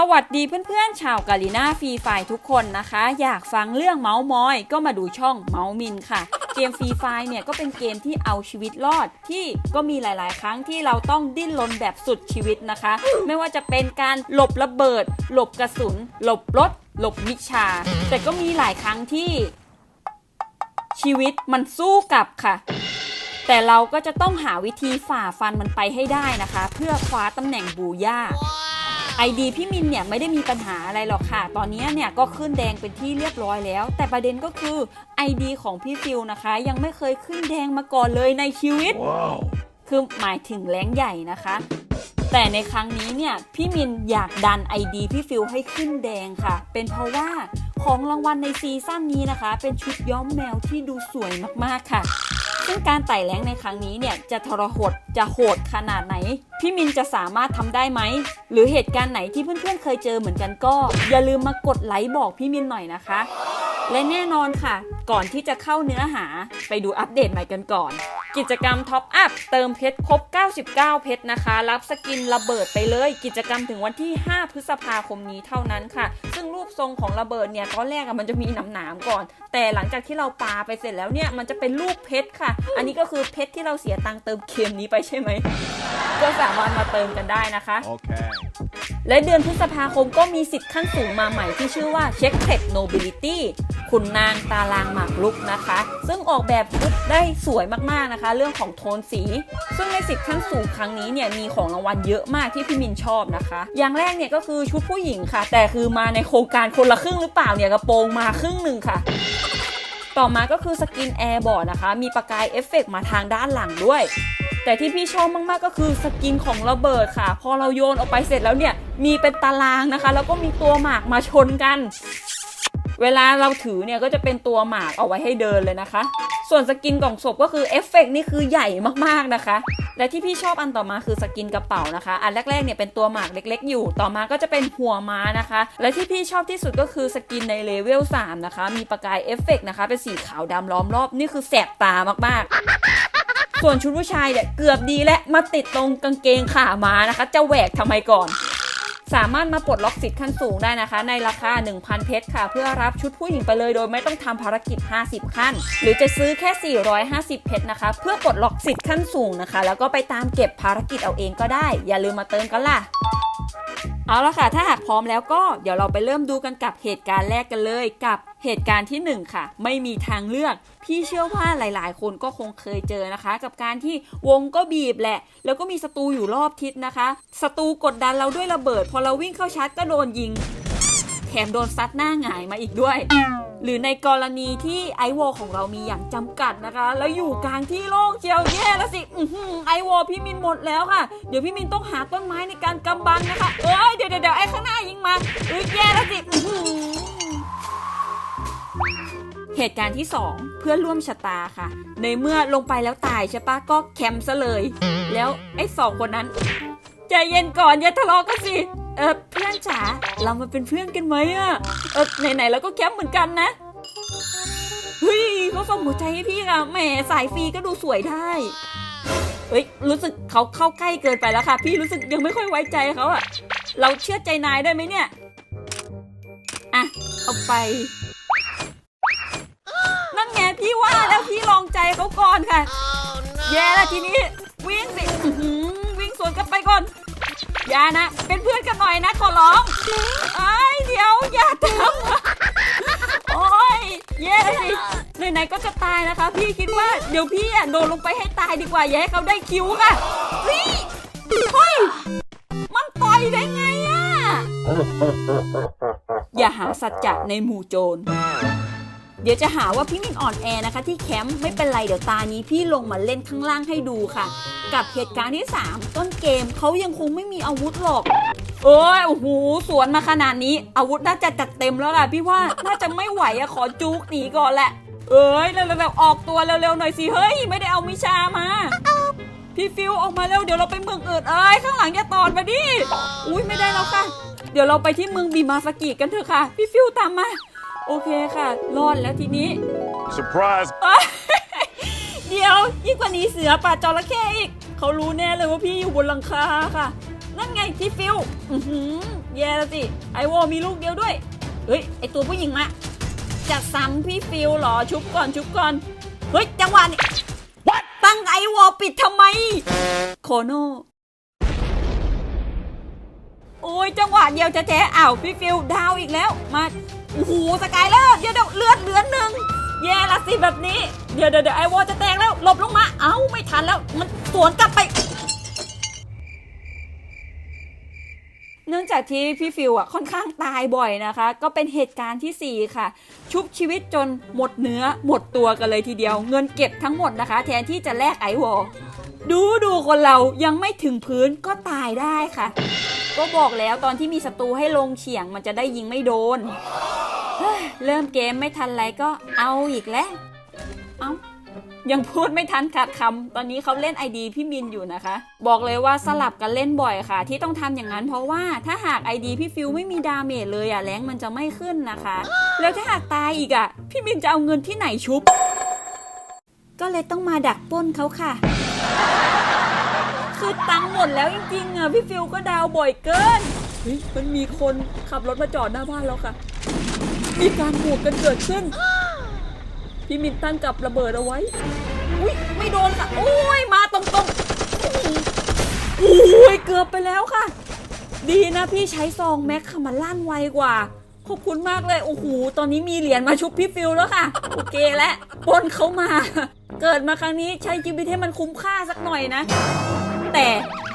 สวัสดีเพื่อนๆ ชาวกาลิน่าฟรีไฟทุกคนนะคะ อยากฟังเรื่องเมาส์มอย ก็มาดูช่องเมาส์มินค่ะ เกมฟรีไฟเนี่ยก็เป็นเกมที่เอาชีวิตรอดที่ก็มีหลาย ๆ ครั้งที่เราต้องดิ้นรนแบบสุดชีวิตนะคะ ไม่ว่าจะเป็นการหลบระเบิด หลบกระสุน หลบรถ หลบมิชชาแต่ก็มีหลายครั้งที่ ชีวิตมันสู้กลับค่ะแต่เราก็จะต้องหาวิธีฝ่าฟันมันไปให้ได้นะคะ เพื่อคว้าตำแหน่งบูย่าไอดีพี่มินเนี่ยไม่ได้มีปัญหาอะไรหรอกค่ะ ตอนนี้เนี่ยก็ขึ้นแดงเป็นที่เรียบร้อยแล้ว แต่ประเด็นก็คือ ID ของพี่ฟิวนะคะ ยังไม่เคยขึ้นแดงมาก่อนเลยในชีวิต Wow. คือหมายถึงแรงใหญ่นะคะ แต่ในครั้งนี้เนี่ยพี่มินอยากดัน ID พี่ฟิวให้ขึ้นแดงค่ะ เป็นเพราะว่าของรางวัลในซีซั่นนี้นะคะ เป็นชุดย้อมแมวที่ดูสวยมากๆค่ะ ซึ่งการไต่แรงในครั้งนี้เนี่ยจะทรหดจะโหดขนาดไหน พี่มินจะสามารถทำได้ไหม หรือเหตุการณ์ไหนที่เพื่อนๆเคยเจอเหมือนกันก็ อย่าลืมมากดไลค์บอกพี่มินหน่อยนะคะ และแน่นอนค่ะ ก่อนที่จะเข้าเนื้อหาไปดูอัปเดตใหม่กันก่อน กิจกรรมท็อปอัพเติมเพชรครบ 99 เพชรนะคะ รับสกินระเบิดไปเลย กิจกรรมถึงวันที่ 5 พฤษภาคมนี้เท่านั้นค่ะ ซึ่งรูปทรงของระเบิดเนี่ยตอนแรกมันจะมีหนามๆก่อน แต่หลังจากที่เราปาไปเสร็จแล้วเนี่ยมันจะเป็นรูปเพชรค่ะ อันนี้ก็คือเพชรที่เราเสียตังค์เติมเกมนี้ไปใช่ไหมก็สามารถมาเติมกันได้นะคะ Okay. และเดือนพฤษภาคมก็มีสิทธิ์ขั้นสูงมาใหม่ที่ชื่อว่า Check Tech Nobility ขุนนางตารางหมากรุกนะคะ ซึ่งออกแบบชุดได้สวยมากๆนะคะ เรื่องของโทนสี ซึ่งในสิทธิ์ขั้นสูงครั้งนี้เนี่ยมีของรางวัลเยอะมากที่พี่มินชอบนะคะ อย่างแรกเนี่ยก็คือชุดผู้หญิงค่ะ แต่คือมาในโครงการคนละครึ่งหรือเปล่าเนี่ยกระโปรงมาครึ่งหนึ่งค่ะ ต่อมาก็คือสกินแอร์บอร์ดนะคะ มีประกายเอฟเฟกต์มาทางด้านหลังด้วย แต่ที่พี่ชอบมากๆก็คือสกินของระเบิดค่ะ พอเราโยนออกไปเสร็จแล้วเนี่ย มีเป็นตารางนะคะ แล้วก็มีตัวหมากมาชนกัน เวลาเราถือเนี่ยก็จะเป็นตัวหมากเอาไว้ให้เดินเลยนะคะ ส่วนสกินกล่องศพก็คือเอฟเฟกต์นี่คือใหญ่มากๆนะคะ และที่พี่ชอบอันต่อมาคือสกินกระเป๋านะคะ อันแรกๆเนี่ยเป็นตัวหมากเล็ก ๆ อยู่ ต่อมาก็จะเป็นหัวม้านะคะ และที่พี่ชอบที่สุดก็คือสกินในเลเวล3นะคะ มีประกายเอฟเฟกต์นะคะ เป็นสีขาวดำล้อมรอบ นี่คือแสบตามากๆส่วนชุดผู้ชายเนี่ยเกือบดีและมาติดตรงกางเกงขาม้านะคะ จะแหวกทำไมก่อน สามารถมาปลดล็อกสิทธิ์ขั้นสูงได้นะคะ ในราคา 1,000 เพชรค่ะ เพื่อรับชุดผู้หญิงไปเลยโดยไม่ต้องทำภารกิจ 50 ขั้น หรือจะซื้อแค่ 450 เพชรนะคะ เพื่อปลดล็อกสิทธิ์ขั้นสูงนะคะ แล้วก็ไปตามเก็บภารกิจเอาเองก็ได้ อย่าลืมมาเติมกันล่ะเอาละค่ะ ถ้าหากพร้อมแล้วก็เดี๋ยวเราไปเริ่มดูกันกับเหตุการณ์แรกกันเลยกับ เหตุการณ์ที่หนึ่งค่ะ ไม่มีทางเลือก พี่เชื่อว่าหลาย ๆ คนก็คงเคยเจอนะคะ กับการที่วงก็บีบแหละ แล้วก็มีศัตรูอยู่รอบทิศนะคะศัตรูกดดันเราด้วยระเบิด พอเราวิ่งเข้าชาร์จก็โดนยิง แถมโดนซัดหน้าหงายมาอีกด้วย หรือในกรณีที่ไอวอลของเรามีอย่างจำกัดนะคะ แล้วอยู่กลางที่โล่งเชียวแย่แล้วสิไอวอลพี่มินหมดแล้วค่ะ เดี๋ยวพี่มินต้องหาต้นไม้ในการกำบังนะคะเอ้ยเดี๋ยวเดี๋ยวไอข้างหน้ายิงมาเอ้ยแย่แล้วสิ เหตุการณ์ที่ 2 เพื่อนร่วมชะตาค่ะ ในเมื่อลงไปแล้วตายใช่ปะก็แคมซะเลย แล้วไอ้สองคนนั้นใจเย็นก่อนอย่าทะเลาะกันสิ เออเพื่อนจ๋าเรามาเป็นเพื่อนกันไหมอะเออไหนๆเราก็แคมเหมือนกันนะเฮ้ยเขาส่งหัวใจให้พี่อะแหมสายฟรีก็ดูสวยได้เฮ้ยรู้สึกเขาเข้าใกล้เกินไปแล้วค่ะ พี่รู้สึกยังไม่ค่อยไว้ใจเขาอะเราเชื่อใจนายได้ไหมเนี่ยอะเอาไป เขาก่อนค่ะ แย่แล้วทีนี้วิ่งสิอื้อหือวิ่งสวนกลันไปก่อน อย่านะ เป็นเพื่อนกันหน่อยนะขอร้องไอ้ยเดี๋ยวอย่าทำโอ้ยแย่สิไหนๆก็จะตายนะคะ พี่คิดว่าเดี๋ยวพี่อะโดนลงไปให้ตายดีกว่า อย่าให้เขาได้คิวค่ะเฮ้ยเฮ้ยมันต่อยได้ไงอะอย่าหาสัจจะในหมู่โจร เดี๋ยวจะหาว่าพี่มินอ่อนแอนะคะ ที่แคมป์ไม่เป็นไรเดี๋ยวตานี้พี่ลงมาเล่นข้างล่างให้ดูค่ะ กับเหตุการณ์ที่ 3 ต้นเกมเขายังคงไม่มีอาวุธหรอกเอ้ยโอ้โหสวนมาขนาดนี้ อาวุธน่าจะจัดเต็มแล้วล่ะพี่ว่าน่าจะไม่ไหวอะขอจุกหนีก่อนแหละ เอ้ยเร็วๆออกตัวเร็วๆหน่อยสิเฮ้ยไม่ได้เอามิชามาพี่ฟิวออกมาเร็วเดี๋ยวเราไปเมืองอื่นเอ้ยข้างหลังอย่าตอนมาดิอุ้ยไม่ได้แล้วค่ะ เดี๋ยวเราไปที่เมืองบีมาสกิกันเถอะค่ะ พี่ฟิวตามมา โอเคค่ะ รอดแล้วทีนี้ Surprise. เดี๋ยวยิ่งกว่านี้เสือป่าจระเข้อีก เขารู้แน่เลยว่าพี่อยู่บนหลังคาค่ะ นั่นไงพี่ฟิวอื้อหือแย่แล้วสิ ไอวอมีลูกเดียวด้วย เฮ้ย ไอตัวผู้หญิงมาจะซ้ำพี่ฟิลเหรอ ชุบก่อนชุบก่อน เฮ้ย จังหวะนี้ตั้งไอวอปิดทำไม โคโนโอ้ยจังหวะเดียวจะแท้อ้าวพี่ฟิลดาวอีกแล้วมาโอ้โหสกายเลอร์เดี๋ยวเดี๋ยวเลือดเหลือหนึ่งแย่ละสิแบบนี้ เดี๋ยวเดี๋ยวไอวอลจะแตกแล้วหลบลงมา เอ้าไม่ทันแล้วมันสวนกลับไป เนื่องจากที่พี่ฟิวอะค่อนข้างตายบ่อยนะคะ ก็เป็นเหตุการณ์ที่ 4 ค่ะ ชุบชีวิตจนหมดเนื้อหมดตัวกันเลยทีเดียว เงินเก็บทั้งหมดนะคะ แทนที่จะแลกไอวอลดูดูคนเรายังไม่ถึงพื้นก็ตายได้ค่ะ ก็บอกแล้วตอนที่มีศัตรูให้ลงเฉียงมันจะได้ยิงไม่โดน เริ่มเกมไม่ทันไรก็เอาอีกแล้ว เอา ยังพูดไม่ทันขาดคำตอนนี้เขาเล่นไอดีพี่มินอยู่นะคะ บอกเลยว่าสลับกันเล่นบ่อยค่ะ ที่ต้องทำอย่างนั้นเพราะว่าถ้าหากไอดีพี่ฟิวไม่มีดาเมจเลยอะแรงมันจะไม่ขึ้นนะคะ แล้วถ้าหากตายอีกอะพี่มินจะเอาเงินที่ไหนชุบ ก็เลยต้องมาดักป้นเขาค่ะ คือตังค์หมดแล้วจริงๆอะพี่ฟิวก็ดาวบ่อยเกินเฮ้ยมันมีคนขับรถมาจอดหน้าบ้านแล้วค่ะ มีการบวกกันเกิดขึ้น พี่มินตั้งกับระเบิดเอาไว้ อุ้ยไม่โดนค่ะ โอ้ยมาตรงๆโอ้ยเกือบไปแล้วค่ะ ดีนะพี่ใช้ซองแม็กค่ะมันลั่นไวกว่า ขอบคุณมากเลย โอ้โห ตอนนี้มีเหรียญมาชุบพี่ฟิลแล้วค่ะ โอเคแล้วปล้นเขามา เกิดมาครั้งนี้ใช้ชีวิตให้มันคุ้มค่าสักหน่อยนะ แต่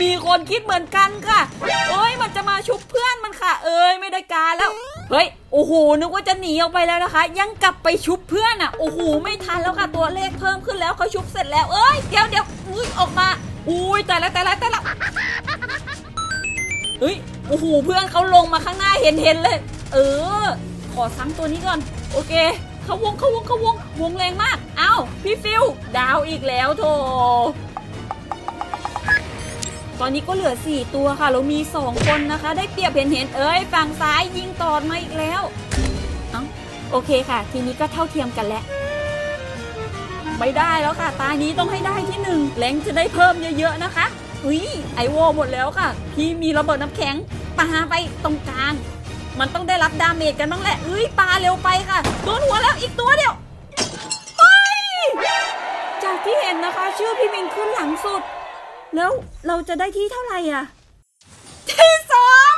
มีคนคิดเหมือนกันค่ะเอ้ยมันจะมาชุบเพื่อนมันค่ะ เอ้ยไม่ได้การแล้ว เฮ้ย โอ้โห นึกว่าจะหนีออกไปแล้วนะคะ ยังกลับไปชุบเพื่อนอะ โอ้โห ไม่ทันแล้วค่ะ ตัวเลขเพิ่มขึ้นแล้วเขาชุบเสร็จแล้ว เอ้ย เดี๋ยวเดี๋ยวอุ้ยออกมา อุ้ยแต่ละแต่ละแต่ละเฮ้ย โอ้โห เพื่อนเขาลงมาข้างหน้าเห็นเห็นเลย เออ ขอซ้ำตัวนี้ก่อน โอเคเขาวงเขาวงเขาวง วงแรงมาก เอ้า พี่ฟิว ดาวอีกแล้วโถ ตอนนี้ก็เหลือ 4 ตัวค่ะ เรามี 2 คนนะคะ ได้เปรียบเห็นเห็นเอ้ยฝั่งซ้ายยิงตอดมาอีกแล้วเอ้าโอเคค่ะ ทีนี้ก็เท่าเทียมกันแล้วไม่ได้แล้วค่ะ ตานี้ต้องให้ได้ที่หนึ่งแรงจะได้เพิ่มเยอะๆนะคะอุ้ยไอวอหมดแล้วค่ะ พี่มีระเบิดน้ำแข็งปาไปตรงกลางมันต้องได้รับดาเมจกันบ้างแหละเอ้ยปาเร็วไปค่ะโดนหัวแล้วอีกตัวเดียวเฮ้ยจากที่เห็นนะคะ ชื่อพี่มินขึ้นหลังสุด แล้วเราจะได้ที่เท่าไหร่อะ ที่สอง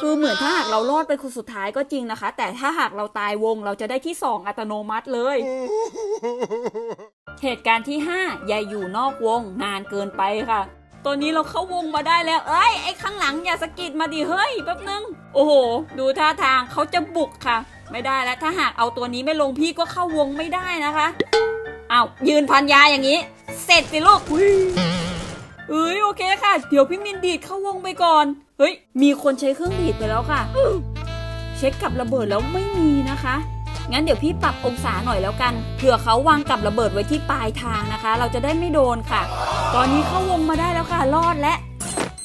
คือเหมือนถ้าหากเรารอดเป็นคนสุดท้ายก็จริงนะคะ แต่ถ้าหากเราตายวงเราจะได้ที่สองอัตโนมัติเลย เหตุการณ์ที่5อย่าอยู่นอกวงนานเกินไปค่ะ ตอนนี้เราเข้าวงมาได้แล้ว เอ้ยไอ้ข้างหลังอย่าสะกิดมาดิเฮ้ยแป๊บนึง โอ้โห ดูท่าทางเขาจะบุกค่ะ ไม่ได้แล้วถ้าหากเอาตัวนี้ไม่ลงพี่ก็เข้าวงไม่ได้นะคะเอาวยืนพันยาอย่างนี้ เสร็จสิลูกเอ้ยโอเคค่ะ เดี๋ยวพี่มินดีดเข้าวงไปก่อน เฮ้ย มีคนใช้เครื่องดีดไปแล้วค่ะ เช็คกับระเบิดแล้วไม่มีนะคะ งั้นเดี๋ยวพี่ปรับองศาหน่อยแล้วกัน เผื่อเขาวางกับระเบิดไว้ที่ปลายทางนะคะ เราจะได้ไม่โดนค่ะ ตอนนี้เข้าวงมาได้แล้วค่ะ รอดและ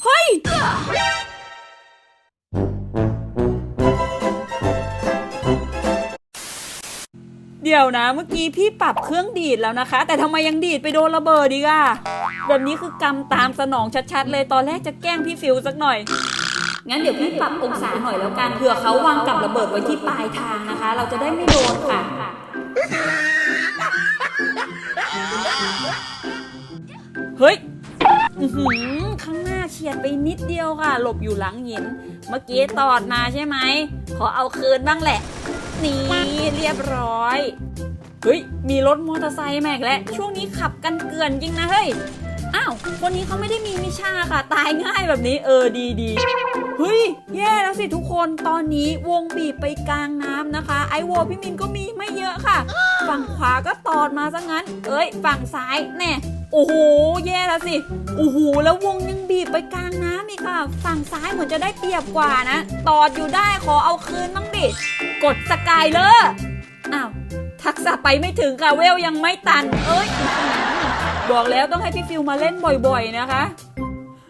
เฮ้ย ดี๋ยวนะ เมื่อกี้พี่ปรับเครื่องดีดแล้วนะคะ แต่ทำไมยังดีดไปโดนระเบิดดีก่ะแบบนี้คือกรรมตามสนองชัดๆ เลยตอนแรกจะแกล้งพี่ฟิวสักหน่อย งั้นเดี๋ยวพี่ปรับองศาหน่อยแล้วกันเผื่อเขาวางกับระเบิดไว้ที่ปลายทางนะคะ เราจะได้ไม่โดนค่ะ เฮ้ยอื้อหือข้างหน้าเฉียดไปนิดเดียวค่ะ หลบอยู่หลังหิน เมื่อกี้ตอดมาใช่ไหม ขอเอาคืนบ้างแหละ นี่เรียบร้อย เฮ้ย มีรถมอเตอร์ไซค์แม็กแล้วช่วงนี้ขับกันเกลื่อนจริงนะเฮ้ย อ้าวคนนี้เขาไม่ได้มีมิชาค่ะ ตายง่ายแบบนี้ เออดีดีเฮ้ย แย่แล้วสิทุกคนตอนนี้วงบีบไปกลางน้ำนะคะ ไอวอพี่มินก็มีไม่เยอะค่ะ ฝั่งขวาก็ตอดมาซะงั้น เอ้ย ฝั่งซ้ายแน่ โอ้โหแย่แล้วสิโอ้โหแล้ววงยังบีบไปกลางน้ำอีกค่ะ ฝั่งซ้ายเหมือนจะได้เปรียบกว่านะ ตอดอยู่ได้ขอเอาคืนบ้างดิ กดสกายเลอร์อ้าว ทักษะไปไม่ถึงค่ะเวลยังไม่ตัน เอ้ยบอกแล้วต้องให้พี่ฟิวมาเล่นบ่อยๆนะคะ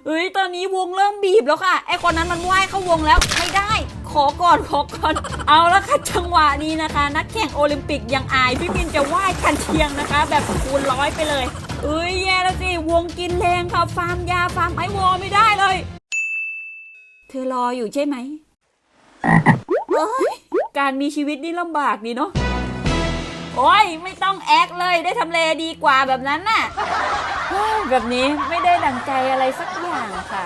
เฮ้ยตอนนี้วงเริ่มบีบแล้วค่ะไอคนนั้นมันว่ายเข้าวงแล้วไม่ได้ขอก่อนขอก่อนเอาละค่ะจังหวะนี้นะคะ นักแข่งโอลิมปิกยังอาย พี่มินจะว่ายกันเชียงนะคะ แบบคูณร้อยไปเลย เอ้ยแย่แล้วสิวงกินแรงค่ะฟาร์มยาฟาร์มไอวอลไม่ได้เลย เธอรออยู่ใช่ไหมโอ๊ยการมีชีวิตนี่ลำบากดีเนาะโอ้ยไม่ต้องแอคเลยได้ทำเลดีกว่าแบบนั้นน่ะแบบนี้ไม่ได้ดังใจอะไรสักอย่างค่ะ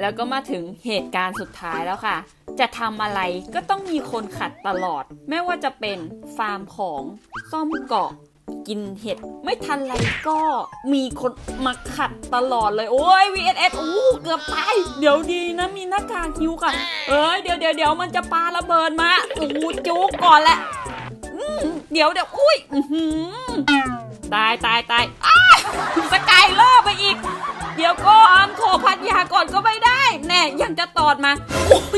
แล้วก็มาถึงเหตุการณ์สุดท้ายแล้วค่ะ จะทำอะไรก็ต้องมีคนขัดตลอด ไม่ว่าจะเป็นฟาร์มของซ่อมเกาะ กินเห็ด ไม่ทันไรก็มีคนมาขัดตลอดเลย โอ้ย VSS โอ้เกือบตายเดี๋ยวดีนะมีหน้ากากฮิวค่ะ เอ้ยเดี๋ยวเดี๋ยวเดี๋ยวมันจะปาระเบิดมาโอ้จุกก่อนแหละอืมเดี๋ยวเดี๋ยวอุ้ยตายตายตายอ้าสกายเลอร์ไปอีก เดี๋ยวก่อนขอพัดยาก่อนก็ไม่ได้ แน่ยังจะตอดมา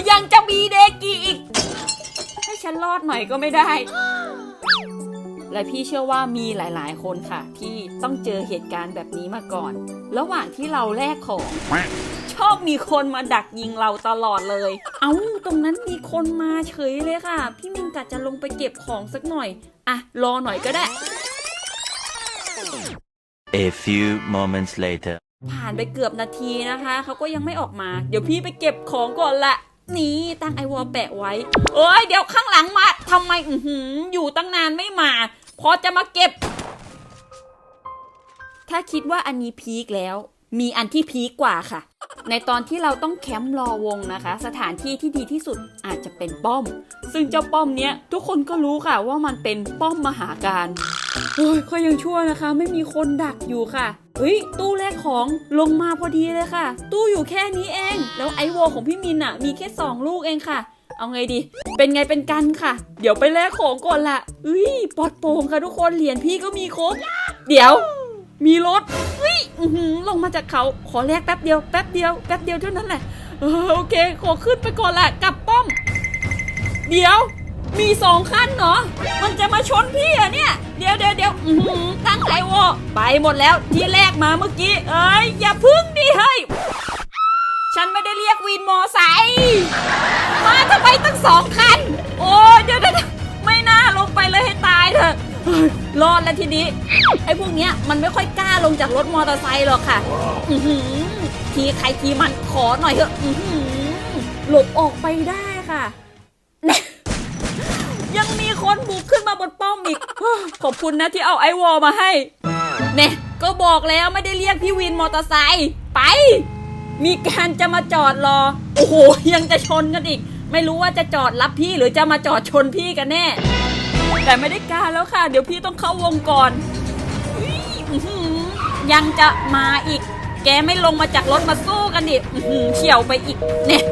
อยังจะมีเดกีอีก ให้ฉันรอดหน่อยก็ไม่ได้ และพี่เชื่อว่ามีหลายๆ คนค่ะ ที่ต้องเจอเหตุการณ์แบบนี้มาก่อน ระหว่างที่เราแลกของ ชอบมีคนมาดักยิงเราตลอดเลย เอ้าตรงนั้นมีคนมาเฉยเลยค่ะ พี่มินกะจะลงไปเก็บของสักหน่อย อะ รอหน่อยก็ได้ A few moments later. ผ่านไปเกือบนาทีนะคะ เขาก็ยังไม่ออกมา เดี๋ยวพี่ไปเก็บของก่อนละ นี่ตั้งไอวอลแปะไว้ เอ้ยเดี๋ยวข้างหลังมาทำไมอือหืออยู่ตั้งนานไม่มา พอจะมาเก็บ ถ้าคิดว่าอันนี้พีคแล้ว มีอันที่พีคกว่าค่ะ ในตอนที่เราต้องแคมป์รอวงนะคะ สถานที่ที่ดีที่สุดอาจจะเป็นป้อม ซึ่งเจ้าป้อมเนี้ยทุกคนก็รู้ค่ะว่ามันเป็นป้อมมหาการโอ้ยก็ยังชั่วนะคะ ไม่มีคนดักอยู่ค่ะเฮ้ยตู้แลกของลงมาพอดีเลยค่ะ ตู้อยู่แค่นี้เอง แล้วไอวอของพี่มินอะมีแค่สองลูกเองค่ะ เอาไงดี เป็นไงเป็นกันค่ะ เดี๋ยวไปแลกของก่อนละเฮ้ยปลอดโปร่งค่ะทุกคนเหรียญพี่ก็มีครบ เดี๋ยว มีรถเฮ้ยลงมาจากเขาขอแลกแป๊บเดียวแป๊บเดียวแป๊บเดียวเท่านั้นแหละโอเค ขอขึ้นไปก่อนละกลับป้อม เดี๋ยว มีสองคันเหรอมันจะมาชนพี่อะเนี่ย เดี๋ยวเดี๋ยวเดี๋ยวตั้งไอวอไปหมดแล้วที่แรกมาเมื่อกี้ เอ้ยอย่าพึ่งดิเฮ้ยฉันไม่ได้เรียกวินมอไซค์มาทำไมตั้งสองคัน โอ้ยเดี๋ยวเดี๋ยวไม่น่าลงไปเลยให้ตายเถอะ รอดแล้วทีนี้ ไอ้พวกเนี้ยมันไม่ค่อยกล้าลงจากรถมอเตอร์ไซค์หรอกค่ะอือหือทีใครทีมันขอหน่อยเถอะอือหือหลบออกไปได้ค่ะ ยังมีคนบุกขึ้นมาบนป้อมอีก ขอบคุณนะที่เอาไอวอลมาให้ เนี่ยก็บอกแล้วไม่ได้เรียกพี่วินมอเตอร์ไซค์ไป มีการจะมาจอดรอ โอ้โหยังจะชนกันอีก ไม่รู้ว่าจะจอดรับพี่หรือจะมาจอดชนพี่กันแน่ แต่ไม่ได้การแล้วค่ะ เดี๋ยวพี่ต้องเข้าวงก่อนยังจะมาอีก แกไม่ลงมาจากรถมาสู้กันดิเฉียวไปอีก เนี่ย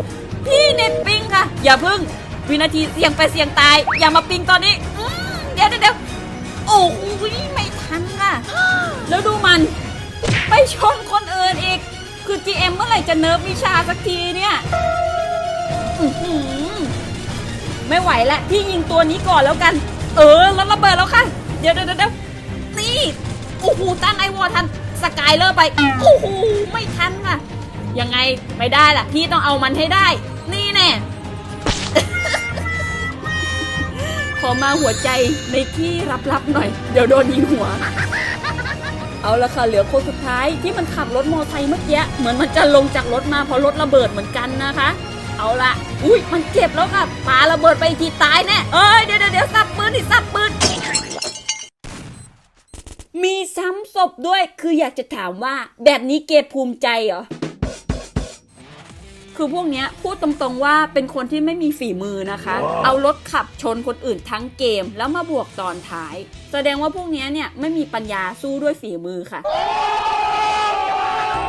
พี่เน็ตปิงค่ะ อย่าพึ่ง วินาทีเสี่ยงไปเสี่ยงตาย อย่ามาปิงตอนนี้เดี๋ยวเดี๋ยวโอ้โหไม่ทันค่ะ แล้วดูมัน ไปชนคนอื่นอีก คือ GM เมื่อไหร่จะเนิร์ฟวิชาสักทีเนี่ยไม่ไหวและพี่ยิงตัวนี้ก่อนแล้วกัน เออรถระเบิดแล้วค่ะ เดี๋ยวเดี๋ยวเดี๋ยวนี่โอ้โหตั้งไอวอทันสกายเลอร์ไปโอ้โหไม่ทันค่ะยังไงไม่ได้ล่ะ พี่ต้องเอามันให้ได้ นี่แน่ขอมาหัวใจในที่รับๆหน่อย เดี๋ยวโดนยิงหัว เอาละค่ะเหลือคนสุดท้ายที่มันขับรถมอไซค์เมื่อกี้เหมือนมันจะลงจากรถมาเพราะรถระเบิดเหมือนกันนะคะ เอาละอุ้ยมันเจ็บแล้วค่ะปาระเบิดไปอีกทีตายแน่เอ้ยเดี๋ยวเดี๋ยวเดี๋ยวสับปืนดิสับปืนมีซ้ำศพด้วยคืออยากจะถามว่าแบบนี้เกดภูมิใจเหรอคือพวกเนี้ยพูดตรงๆว่าเป็นคนที่ไม่มีฝีมือนะคะเอารถขับชนคนอื่นทั้งเกมแล้วมาบวกตอนท้าย แสดงว่าพวกเนี้ยเนี่ยไม่มีปัญญาสู้ด้วยฝีมือค่ะ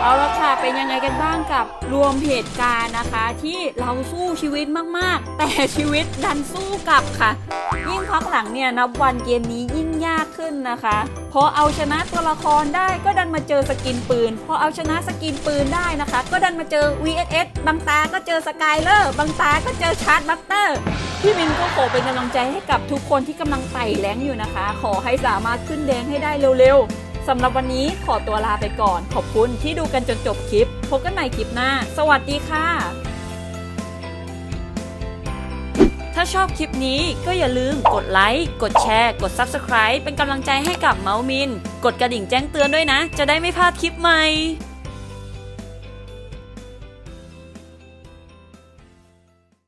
เอาละค่ะ เป็นยังไงกันบ้างกับรวมเหตุการณ์นะคะ ที่เราสู้ชีวิตมากๆ แต่ชีวิตดันสู้กลับค่ะ ยิ่งพักหลังเนี่ยนับวันเกมนี้ยิ่งยากขึ้นนะคะพอเอาชนะตัวละครได้ก็ดันมาเจอสกินปืน พอเอาชนะสกินปืนได้นะคะ ก็ดันมาเจอ VSS บางตาก็เจอสกายเลอร์บางตาก็เจอชาร์จบัตเตอร์พี่มินก็ขอเป็นกำลังใจให้กับทุกคนที่กำลังไต่แรงอยู่นะคะ ขอให้สามารถขึ้นแดงให้ได้เร็วๆ สำหรับวันนี้ขอตัวลาไปก่อน ขอบคุณที่ดูกันจนจบคลิป พบกันใหม่คลิปหน้า สวัสดีค่ะ ถ้าชอบคลิปนี้ก็อย่าลืมกดไลค์ กดแชร์ กด Subscribe เป็นกำลังใจให้กับเมาส์มิน กดกระดิ่งแจ้งเตือนด้วยนะ จะได้ไม่พลาดคลิปใหม่